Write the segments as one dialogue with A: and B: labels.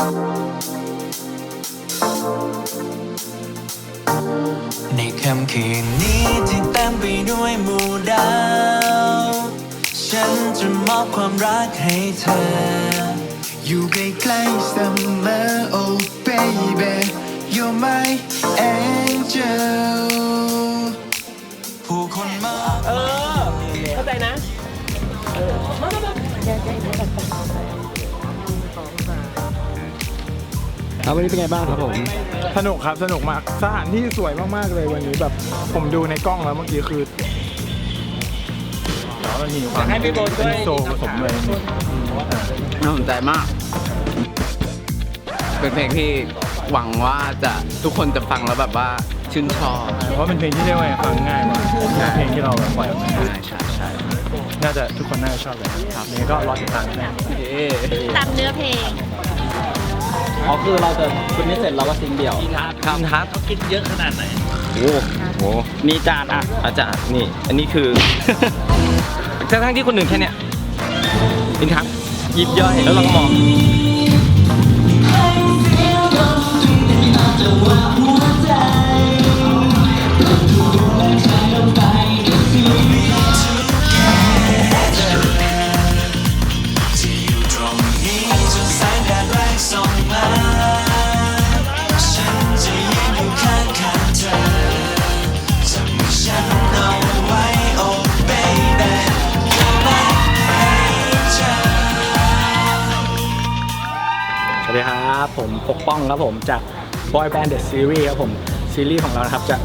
A: ในค่ำคืนนี้ที่เต็มไปด้วยหมู่ดาว ฉันจะมอบความรักให้เธอ
B: อยู่ใกล้ๆเส
A: ค
C: รับวันนี้เป็นไงบ้างครับผม
D: สนุกครับสนุกมากสถานที่สวยมากๆเลยวันนี้แบบ ผมดูในกล้องแล้วเมื่อกี้คือแล้วมันมีความ
E: ให้พี่โบช่วย
D: เป็นโซผสมเลย
C: น่าสนใจมาก เป็นเพลงที่หวังว่าจะทุกคนจะฟังแล้วแบบว่าชื่นชอบ
D: เพราะเป็นเพลงที่เรียกว่าไงฟังง่ายกว่าเพลงที่เราแบบปล่อยออกมา
C: ใช่ใช่ใช่
D: น่าจะทุกคนน่าจะชอบเลยครับนี่ก็รอติดตามกันนะ
C: เอ๊ะ
F: ตามเนื้อเพลง
E: อ๋อคือเราจะชุดนี้เสร็จเราก็ทิ้งเดี่ยว
C: ครับครับ
E: เขาคิดเยอะขนาดไหน
C: โอ้โห
E: นี่จานอะ
C: อาจารย์นี่ อันนี้คือ ทั้งๆที่คนหนึ่งแค่เนี้ยอินทักยิบย่อยแล้วเราก็มอง
E: ผมปกป้องครับผมจาก Boy Band The Series ครับผมซีรีส์ของเรานะครับจะ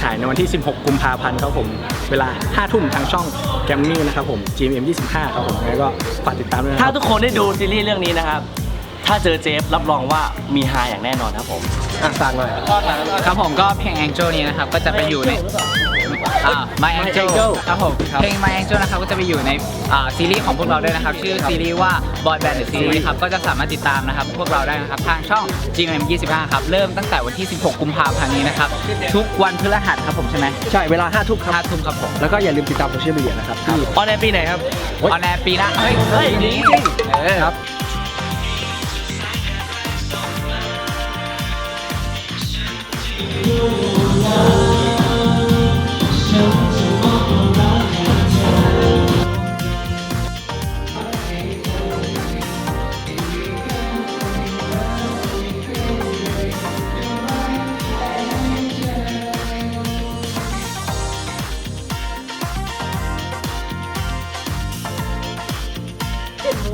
E: ฉายในวันที่ 16 กุมภาพันธ์ครับผม เวลา 5 ทุ่มทางช่องแกมมี่นะครับผม GMM 25 ครับผมแล้วก็ฝากติดตามด้วยนะค
G: ถ้า
E: รับ
G: ทุกคนได้ดูซีรีส์เรื่องนี้นะครับ ถ้าเจอเจฟรับรองว่ามีฮาอย่างแน่นอนครับผม
E: อะฝากหน่อย
C: ครับผมก็เพลง Angel นี้นะครับ ก็จะไปอยู่ในอ่า My Angel
E: Angel
C: ครับผม
E: ครับ
C: เพลง My Angel นะครับก็จะไปอยู่ในอ่าซีรีส์ของพวกเราด้วยนะครับ ชื่อซีรีส์ว่า Boy Band The Series ครับก็จะสามารถติดตามนะครับ พวกเราได้นะครับ ทางช่อง GMM 25 ครับ เริ่มตั้งแต่วันที่ 16 กุมภาพันธ์นี้นะครับ ทุกวันพฤหัสครับผมใช่ไหม
E: ใช่เวลา5ทุ่มครับ
C: 5ทุ่มครับผม
E: แล้วก็อย่าลืมติดตามโซเชียลมีเดียนะครับที่
G: ออนในปีไหนครับ
C: ออนแอร์ปีหน้าเฮ้ย
G: เฮ้ยดีจริง
C: เออ
E: ครับ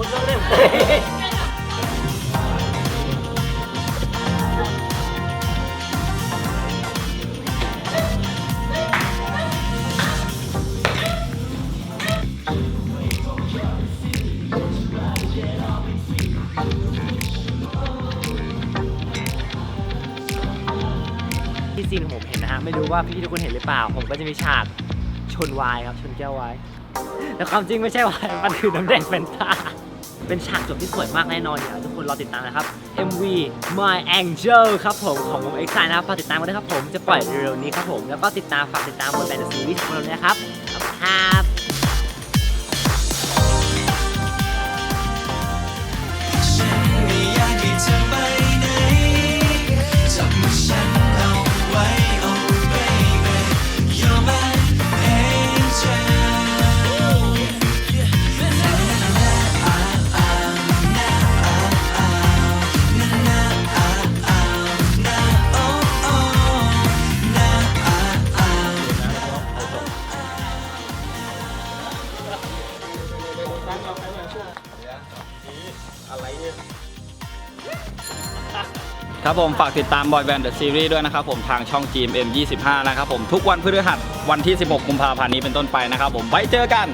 G: ที่ซีนของผมเห็นนะฮะไม่รู้ว่าพี่ๆทุกคนเห็นหรือเปล่า ผมก็จะมีฉากชนวายครับ ชนแก้ววายแต่ความจริงไม่ใช่วายมันคือน้ำแดงเป็นตา เป็นฉากจบที่สวยมากแน่นอนเดี๋ยวทุกคนรอติดตามนะครับ MV My Angel ครับผมของวง X นะครับฝากติดตามกันด้วยครับผมจะปล่อยเร็วๆนี้ครับผมแล้วก็ติดตามฝากติดตามบนแบนด์ซีรีส์ของเราด้วยนะครับขอบคุณครับ
A: ครับผมฝากติดตามบอ
H: ยแบนด์เดอะซีรีส์ด้วยนะครับผมทางช่อง GMM 25 นะครับผมทุกวันพฤหัสวันที่ 16 กุมภาพันธ์นี้เป็นต้นไปนะครับผมไว้เจอกัน